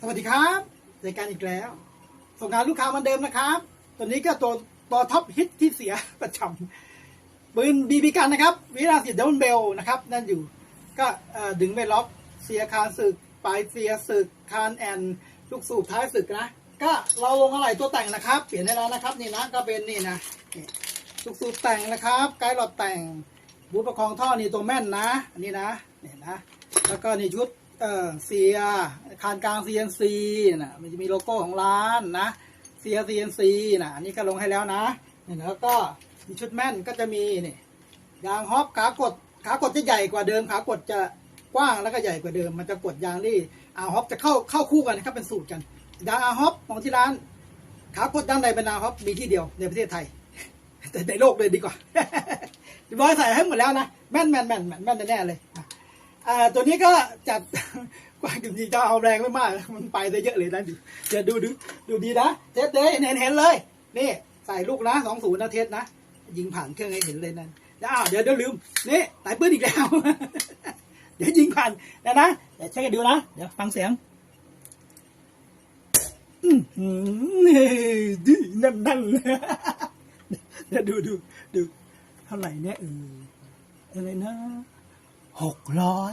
สวัสดีครับรายการอีกแล้ว ส่งงานลูกค้ามือนเดิมนะครับ ตัวนี้ก็ตัวตัวท็อปฮิตที่เสียประจำปืนบีบีกันนะครับวิลาสิเดลเบลนะครับ นั่นอยู่ ก็ดึงไม่ล็อกเสียคานศึกปลายเสียศึกคานแอนลูกสูบท้ายศึกนะ ก็เราลงอะไรตัวแต่งนะครับ เปลี่ยนให้แล้วนะครับ นี่นะก็เป็นนี่นะลูกสูบแต่งนะครับ ไกด์หลอดแต่งบูธประคองท่อนี่ตัวแม่นนะ อันนี้นะเนี่ยนะ แล้วก็นี่ชุดเอ่อเสีย คานกลาง CNC นะมันจะมีโลโก้ของร้านนะเสีย CNC นะอันนี้ก็ลงให้แล้วนะนี่แล้วก็มีชุดแม่นก็จะมีนี่ยางฮอปขากดขากดจะใหญ่กว่าเดิมขากดจะกว้างแล้วก็ใหญ่กว่าเดิม มันจะกดยางที่อาฮอปจะเข้าเข้าคู่กันนะครับเป็นสูตรกันยางอาฮอปของที่ร้านขากดด้านใดเป็นอาฮอปมีที่เดียวในประเทศไทยแต่ในโลกเลยดีกว่าบอยใส่ให้หมดแล้วนะแม่นแม่นแม่นแม่นแม่นแน่เลย อ่าตัวนี้ก็จัดกว่าจริงๆจะเอาแรงไม่มาก มันไปได้เยอะเลยนะเดี๋ยวดูดูดูดีนะเทสเด้เห็นเห็นเลย นี่ ใส่ลูกนะสองศูนย์นะเทสนะ ยิงผ่านเครื่องให้เห็นเลยนั่นอ้าวเดี๋ยวเดี๋ยวลืม นี่สายปืนอีกแล้ว เดี๋ยวยิงผ่านนะนะเดี๋ยวเช็คกันดูนะ เดี๋ยวฟังเสียงอืมหืมดีนั่นนั่นเดี๋ยวดูดูดูเท่าไหร่เนี่ยเอออะไรนะ หกร้อย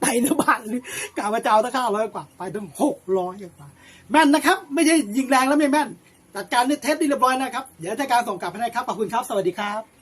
ไปนะบ้านเลยกาว่าจะเอาตั้งห้าร้อยกว่า ไปตั้งหกร้อยกว่า แม่นนะครับ ไม่ใช่ยิงแรงแล้วไม่แม่นจัดการนี่เทปนี่เรียบร้อยนะครับ เดี๋ยวจะการส่งกลับให้นะครับ ขอบคุณครับ สวัสดีครับ